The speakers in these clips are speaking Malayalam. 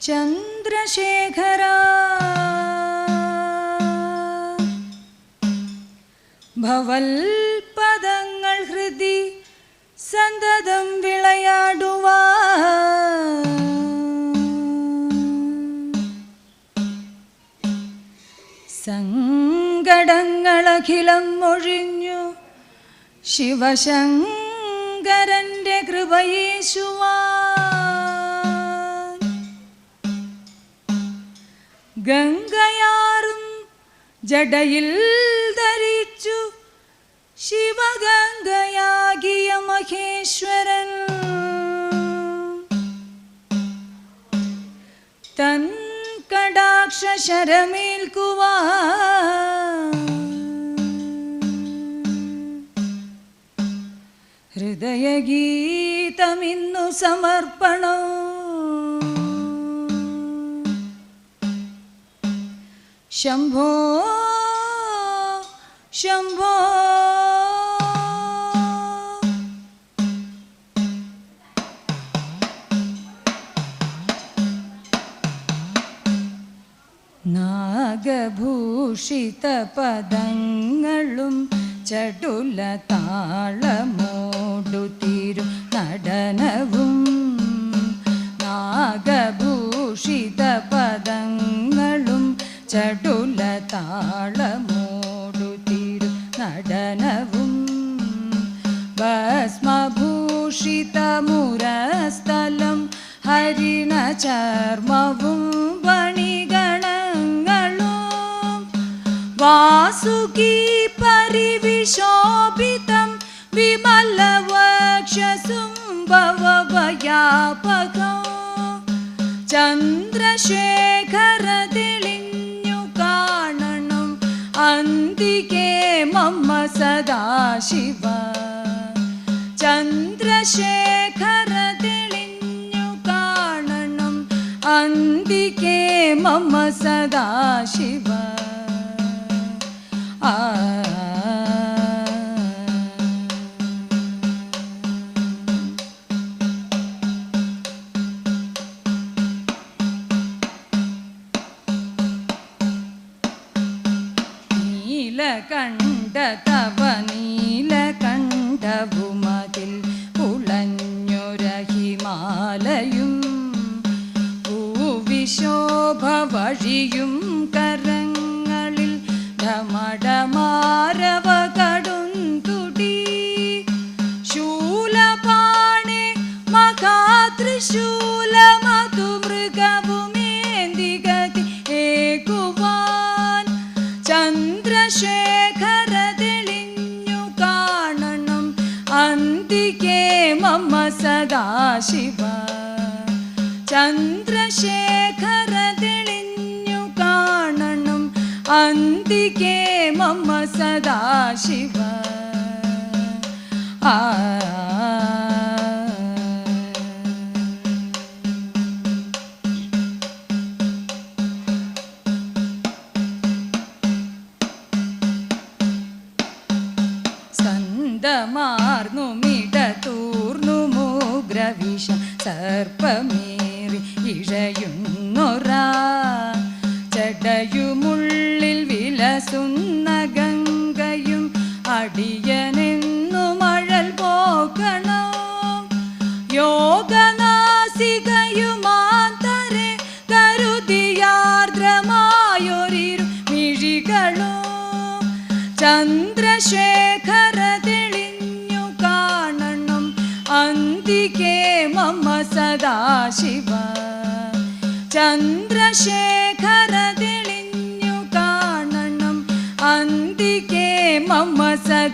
ചന്ദ്രശേഖര. ഭവൽപദങ്ങൾ ഹൃദി സന്തതം വിളയാടുവാ സങ്കടങ്ങളഖിലം ഒഴിഞ്ഞു ശിവശങ്കരന്റെ കൃപയേശുവാൻ ഗംഗയാറും ജടയിൽ ധരിച്ചു ശിവഗംഗയാകിയ മഹേശ്വരൻ. തൻ കടാക്ഷ ശരമേൽക്കുവാ ഹൃദയഗീതമിന്നു സമർപ്പണം. ശംഭോ ശംഭോ. നാഗഭൂഷിത പദങ്ങളും ചടുല താളമോടു തീരും നടനവും. ഭസ്മഭൂഷിതമുരസ്ഥലം ഹരിണ ചർമ്മവും വണിഗണങ്ങളും. വാസുകി പരിവിശോഭിതം വിമലവക്ഷസും ചന്ദ്രശേഖര തെളിഞ്ഞു കാണണം അന്തികേ മമ്മ സദാശിവ. ചന്ദ്രശേഖര തെളിഞ്ഞു കാണണം. അന്തികേ മമ്മ സദാശിവ ആ. നീലകണ്ഠ തവ നീലകണ്ഠവുമതിൽ വഴിയും കരങ്ങളിൽ ധമടമാരവ കടുന്തുടി ശൂലപാണി മഹാത്രിശൂലമതു മൃഗവുമേന്തികതി ഏകുവാൻ. ചന്ദ്രശേഖര തെളിഞ്ഞു കാണണം അന്തികേ മമ്മ സദാശിവ. ചന്ദ്രശേഖര അന്തികേ മമ്മ സദാശിവ മൂഗ്രവിഷം. സർപ്പമേറി ഇഴയുന്നൊരാ. വിലസുന്ന ഗംഗയും അടിയനെന്നു മഴൽ പോകണം. യോഗനാസികയുമാതരെ കരുതിയാർദ്രമായൊരിരു മിഴികളോ. ചന്ദ്രശേഖര തെളിഞ്ഞു കാണണം. അന്തികേ മമ്മ സദാശിവ. ചന്ദ്രശേഖര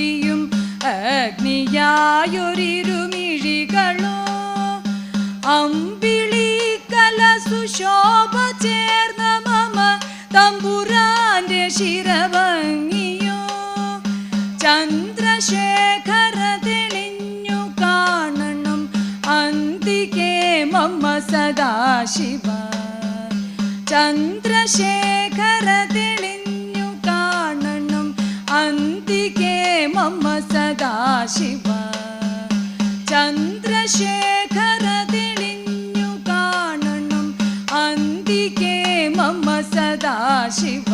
തിരിയും അഗ്നിയായൊരിരുമിഴികളോ? അമ്പിളി കല സുശോഭ ചേർന്ന മമ തമ്പുരാന്റെ ശിരഭംഗിയോ ചന്ദ്രശേഖര തെളിഞ്ഞു കാണണം അന്തികേ മമ്മ സദാശിവ. ചന്ദ്രശേഖര തെളി मम सदाशिव ചന്ദ്രശേഖര തെളിഞ്ഞു കാണണം. അന്തികേ മമ സദാശിവ